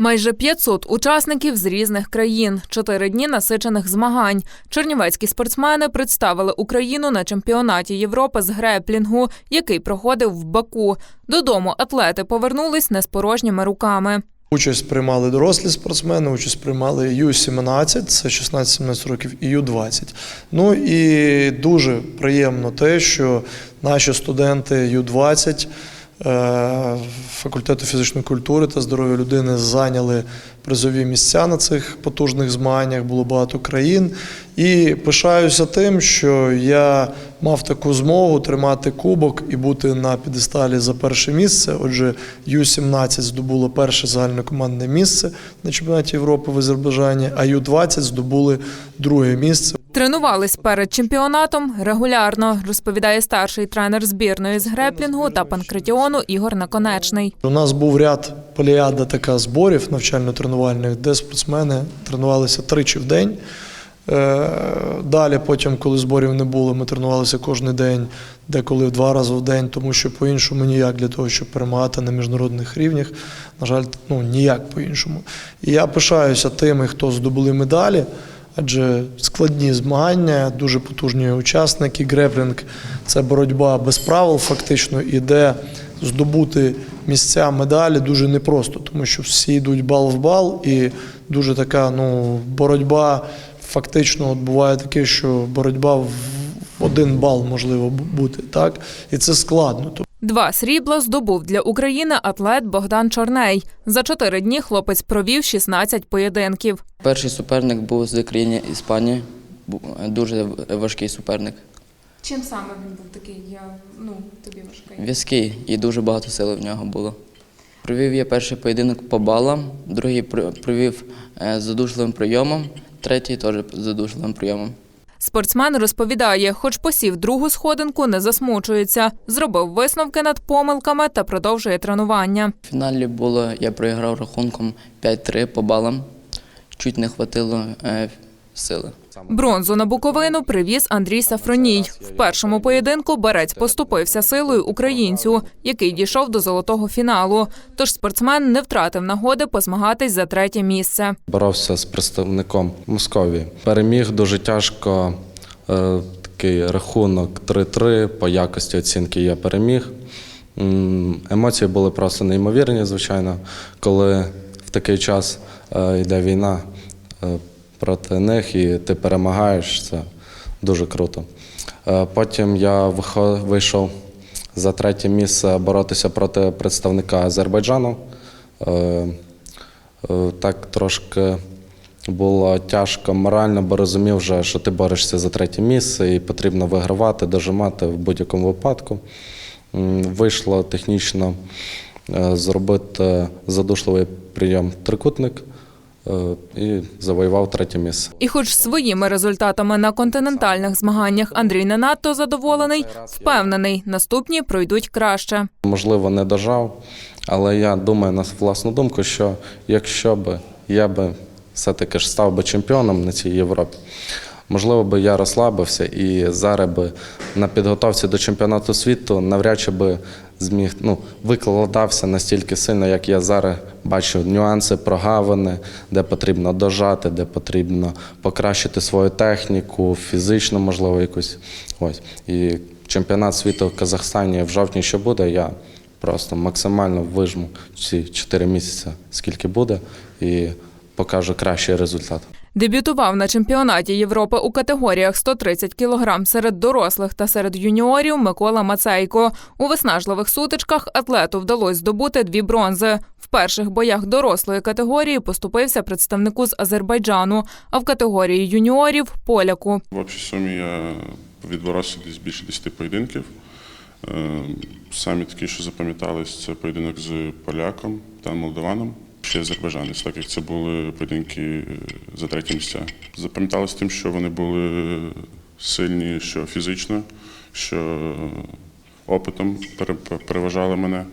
Майже 500 учасників з різних країн, чотири дні насичених змагань. Чернівецькі спортсмени представили Україну на чемпіонаті Європи з греплінгу, який проходив в Баку. Додому атлети повернулись не з порожніми руками. Участь приймали дорослі спортсмени, участь приймали Ю-17, це 16-17 років, і Ю-20. Ну і дуже приємно те, що наші студенти Ю-20 е, факультету фізичної культури та здоров'я людини зайняли призові місця на цих потужних змаганнях. Було багато країн. І пишаюся тим, що я мав таку змогу тримати кубок і бути на підесталі за перше місце. Отже, Ю-17 здобуло перше загальнокомандне місце на чемпіонаті Європи в Азербайджані, а Ю-20 здобули друге місце. Тренувались перед чемпіонатом регулярно, розповідає старший тренер збірної з греплінгу та панкратіону Ігор Наконечний. У нас був ряд поліада така зборів навчально-тренувальних, де спортсмени тренувалися тричі в день. Е, Далі, потім, коли зборів не було, ми тренувалися кожен день, деколи в два рази в день, тому що по-іншому ніяк для того, щоб перемагати на міжнародних рівнях. На жаль, ну ніяк по-іншому. І я пишаюся тими, хто здобули медалі. Адже складні змагання, дуже потужні учасники. Греплінг – це боротьба без правил, фактично, і де здобути місця медалі дуже непросто, тому що всі йдуть бал в бал, і дуже така ну, боротьба. Фактично, от буває таке, що боротьба в один бал можливо бути, так? І це складно. Два срібла здобув для України атлет Богдан Чорней. За чотири дні хлопець провів 16 поєдинків. Перший суперник був з країни Іспанії. Був дуже важкий суперник. Чим саме він був такий? Я ну тобі важкий. В'язкий і дуже багато сили в нього було. Провів я перший поєдинок по балам, другий провів е, з задушливим прийомом, третій теж задушливим прийомом. Спортсмен розповідає, хоч посів другу сходинку, не засмучується. Зробив висновки над помилками та продовжує тренування. В фіналі було, я проіграв рахунком 5-3 по балам. Чуть не хватило е, сили. Бронзу на Буковину привіз Андрій Сафроній. В першому поєдинку берець поступився силою українцю, який дійшов до золотого фіналу. Тож спортсмен не втратив нагоди позмагатись за третє місце. боровся з представником Московії. Переміг дуже тяжко. е, Такий рахунок 3-3. По якості оцінки я переміг. Емоції були просто неймовірні, звичайно, коли в такий час е, йде війна е, проти них і ти перемагаєш. Це дуже круто. Е, Потім я вийшов за третє місце боротися проти представника Азербайджану. Е, Е, Так трошки було тяжко морально, бо розумів вже, що ти борешся за третє місце і потрібно вигравати, дожимати в будь-якому випадку. Вийшло технічно зробити задушливий прийом трикутник і завоював третє місце. І, хоч своїми результатами на континентальних змаганнях Андрій не надто задоволений, впевнений, наступні пройдуть краще. Можливо, не дожав, але я думаю на власну думку, що якщо б я би все-таки ж став би чемпіоном на цій Європі, можливо би я розслабився і зараз би на підготовці до чемпіонату світу навряд чи би зміг ну, викладався настільки сильно, як я зараз бачу нюанси, прогавини, де потрібно дожати, де потрібно покращити свою техніку, фізично, можливо, якусь. Ось. І чемпіонат світу в Казахстані в жовтні, що буде, я просто максимально вижму ці 4 місяці, скільки буде, і покажу кращий результат. Дебютував на чемпіонаті Європи у категоріях 130 кг серед дорослих та серед юніорів Микола Мацейко. У виснажливих сутичках атлету вдалося здобути дві бронзи. В перших боях дорослої категорії поступився представнику з Азербайджану, а в категорії юніорів поляку. В общій сумі я відборовся десь більше 10 поєдинків. Е, Самі такі, що запам'ятались, це поєдинок з поляком та молдаваном, ще азербайджанець, так як це були поєдинки е, за треті місця. Запам'яталось тим, що вони були сильні, що фізично, що опитом переважали мене.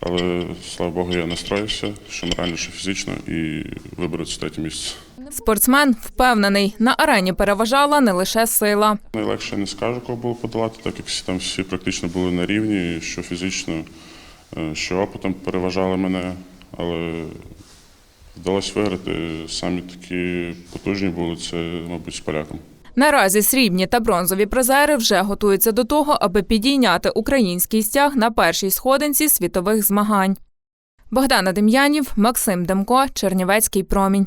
Але слава Богу, я настроївся, що морально, що фізично, і виберу це третє місце. Спортсмен впевнений, на арені переважала не лише сила. Найлегше не скажу, кого було подолати, так як всі там всі практично були на рівні, що фізично, е, що опитом переважали мене. Але Вдалося виграти. Самі такі потужні були це, мабуть, з поляком. Наразі срібні та бронзові призери вже готуються до того, аби підійняти український стяг на першій сходинці світових змагань. Богдана Дем'янів, Максим Демко, Чернівецький промінь.